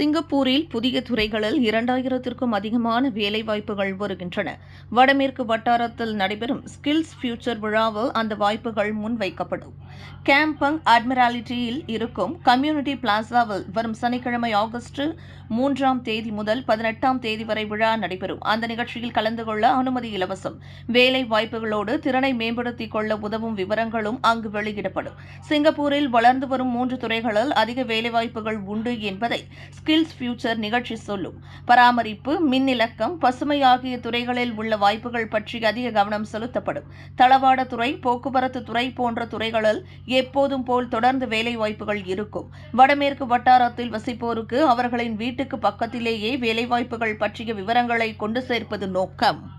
சிங்கப்பூரில் புதிய துறைகளில் இரண்டாயிரத்திற்கும் அதிகமான வேலைவாய்ப்புகள் வருகின்றன. வடமேற்கு வட்டாரத்தில் நடைபெறும் ஸ்கில்ஸ் ஃபியூச்சர் விழாவில் அந்த வாய்ப்புகள் முன்வைக்கப்படும். கேம்பங் அட்மிராலிட்டியில் இருக்கும் கம்யூனிட்டி பிளாசாவில் வரும் சனிக்கிழமை ஆகஸ்ட் மூன்றாம் தேதி முதல் பதினெட்டாம் தேதி வரை விழா நடைபெறும். அந்த நிகழ்ச்சியில் கலந்து கொள்ள அனுமதி இலவசம். வேலை வாய்ப்புகளோடு திறனை மேம்படுத்திக் கொள்ள உதவும் விவரங்களும் அங்கு வெளியிடப்படும். சிங்கப்பூரில் வளர்ந்து வரும் மூன்று துறைகளில் அதிக வேலைவாய்ப்புகள் உண்டு என்பதை ஸ்கில்ஸ் ஃபியூச்சர் நிகழ்ச்சி சொல்லும். பராமரிப்பு மின்னிலக்கம் பசுமை ஆகிய துறைகளில் உள்ள வாய்ப்புகள் பற்றி அதிக கவனம் செலுத்தப்படும். தளவாட துறை போக்குவரத்து துறை போன்ற துறைகளில் எப்போதும் போல் தொடர்ந்து வேலை வாய்ப்புகள் இருக்கும். வடமேற்கு வட்டாரத்தில் வசிப்போருக்கு அவர்களின் வீட்டுக்கு பக்கத்திலேயே வேலைவாய்ப்புகள் பற்றிய விவரங்களை கொண்டு சேர்ப்பது நோக்கம்.